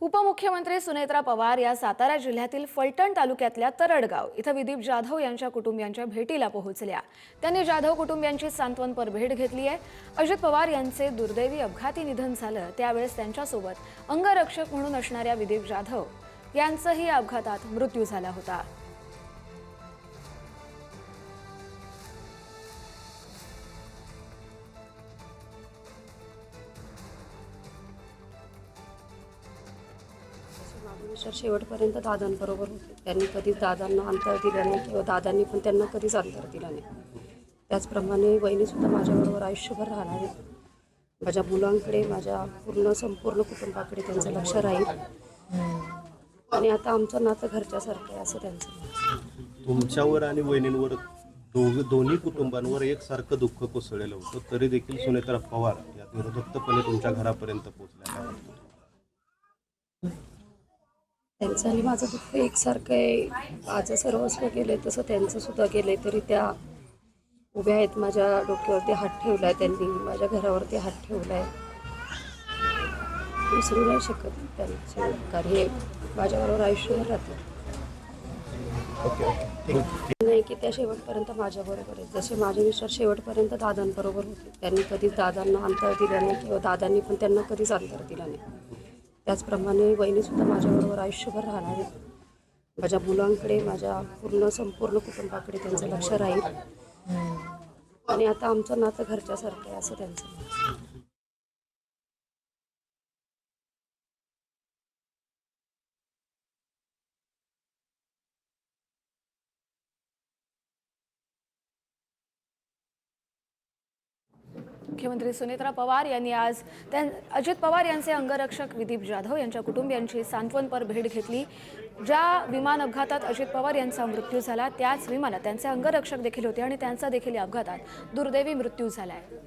उपमुख्यमंत्री सुनेत्रा पवार या सातारा जिल्ह्यातील फलटण तालुक्यातल्या तरडगाव इथं विदीप जाधव यांच्या कुटुंबियांच्या भेटीला पोहोचल्या. त्यांनी जाधव कुटुंबियांची सांत्वनपर भेट घेतली आहे. अजित पवार यांचे दुर्दैवी अपघाती निधन झालं. त्यावेळेस त्यांच्यासोबत अंगरक्षक म्हणून असणाऱ्या विदीप जाधव यांचाही या अपघातात मृत्यू झाला होता. मागणीनुसार शेवटपर्यंत दादांबरोबर होते. त्यांनी कधीच दादांना अंतर दिलं नाही किंवा दादांनी पण त्यांना कधीच अंतर दिलं नाही. त्याचप्रमाणे वहिनीसुद्धा माझ्याबरोबर आयुष्यभर राहणार आहे माझ्या मुलांकडे माझ्या पूर्ण संपूर्ण कुटुंबाकडे त्यांचं लक्ष राहील. आणि आता आमचं नातं घरच्यासारखं आहे असं त्यांचं तुमच्यावर आणि वहिनींवर दोघ दोन्ही कुटुंबांवर एकसारखं दुःख कोसळलेलं होतं तरी देखील सुनेत्रा पवार या निर्दत्तपणे तुमच्या घरापर्यंत पोहोचल्या. काय वाटतं? त्यांचं आणि माझं दुःख एकसारखं आहे. माझं सर्वस्व गेलंय तसं त्यांचं सुद्धा गेलंय तरी त्या उभ्या आहेत माझ्या डोक्यावरती हात ठेवलाय त्यांनी माझ्या घरावरती हात ठेवलाय. विसरू नाही शकत त्यांचे कार्य माझ्याबरोबर आयुष्यभर राहतील. नाही की त्या शेवटपर्यंत माझ्याबरोबर आहेत. जसे माझे मिस्टर शेवटपर्यंत दादांबरोबर होते. त्यांनी कधीच दादांना अंतर दिलं नाही किंवा दादांनी पण त्यांना कधीच अंतर दिलं नाही. त्याचप्रमाणे वहिनीसुद्धा माझ्याबरोबर आयुष्यभर राहणार आहे माझ्या मुलांकडे माझ्या पूर्ण संपूर्ण कुटुंबाकडे त्यांचं लक्ष राहील. आणि आता आमचं नातं घरच्यासारखं आहे असं त्यांचं मुख्यमंत्री सुनेत्रा पवार यांनी आज त्यां अजित पवार यांचे अंगरक्षक विदीप जाधव यांच्या कुटुंबियांची सांत्वनपर भेट घेतली. ज्या विमान अपघातात अजित पवार यांचा मृत्यू झाला त्याच विमानात त्यांचे अंगरक्षक देखील होते आणि त्यांचा देखील या अपघातात दुर्दैवी मृत्यू झाला आहे